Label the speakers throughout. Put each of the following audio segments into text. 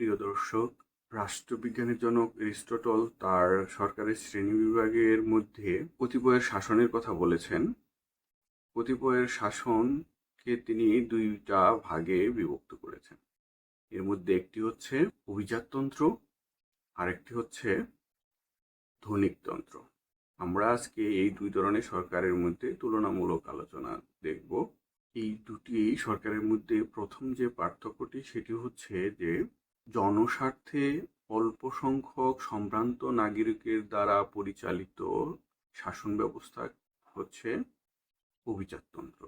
Speaker 1: প্রিয় দর্শক রাষ্ট্রবিজ্ঞানের জনক এরিস্টটল তার সরকারের শ্রেণি বিভাগের মধ্যে কতিপয়ের শাসনের কথা বলেছেন। কতিপয়ের শাসনকে তিনি দুইটা ভাগে বিভক্ত করেছেন। এর মধ্যে একটি হচ্ছে অভিজাততন্ত্র, আরেকটি হচ্ছে ধনিকতন্ত্র। আমরা আজকে এই দুই ধরনের সরকারের মধ্যে তুলনামূলক আলোচনা দেখব। এই দুটি সরকারের মধ্যে প্রথম যে পার্থক্যটি সেটি হচ্ছে যে জনস্বার্থে অল্প সংখ্যক সম্ভ্রান্ত নাগরিকের দ্বারা পরিচালিত শাসন ব্যবস্থা হচ্ছে অভিজাততন্ত্র।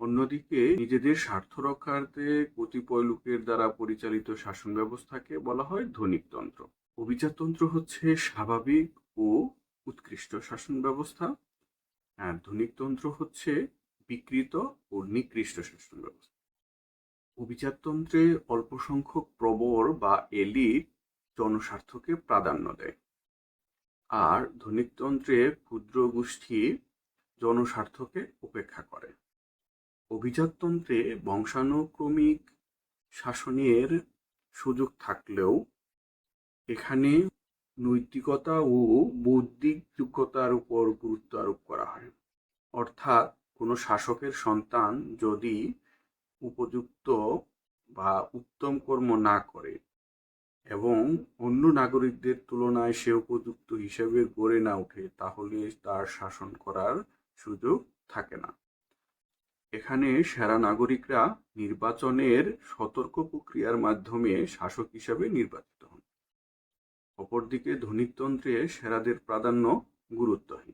Speaker 1: অন্যদিকে নিজেদের স্বার্থ রক্ষার্থে কতিপয় লোকের দ্বারা পরিচালিত শাসন ব্যবস্থাকে বলা হয় ধনিকতন্ত্র। অভিজাততন্ত্র হচ্ছে স্বাভাবিক ও উৎকৃষ্ট শাসন ব্যবস্থা। আর ধনিকতন্ত্র হচ্ছে বিকৃত ও নিকৃষ্ট শাসন ব্যবস্থা। অভিজাততন্ত্রে অল্প সংখ্যক প্রবর বা এলিট জনস্বার্থকে প্রাধান্য দেয়। আর ধনিকতন্ত্রে ক্ষুদ্র গোষ্ঠী জনস্বার্থকে উপেক্ষা করে। অভিজাততন্ত্রে বংশানুক্রমিক শাসনের সুযোগ থাকলেও এখানে নৈতিকতা ও বৌদ্ধিক যোগ্যতার উপর গুরুত্ব আরোপ করা হয়। অর্থাৎ কোনো শাসকের সন্তান যদি উপযুক্ত বা উত্তম কর্ম না করে এবং অন্য নাগরিকদের তুলনায় সে উপযুক্ত হিসেবে গড়ে না ওঠে, তাহলে তার শাসন করার সুযোগ থাকে না। এখানে সেরা নাগরিকরা নির্বাচনের সতর্ক প্রক্রিয়ার মাধ্যমে শাসক হিসাবে নির্বাচিত হন। অপরদিকে ধনিকতন্ত্রে সেরাদের প্রাধান্য গুরুত্বহীন।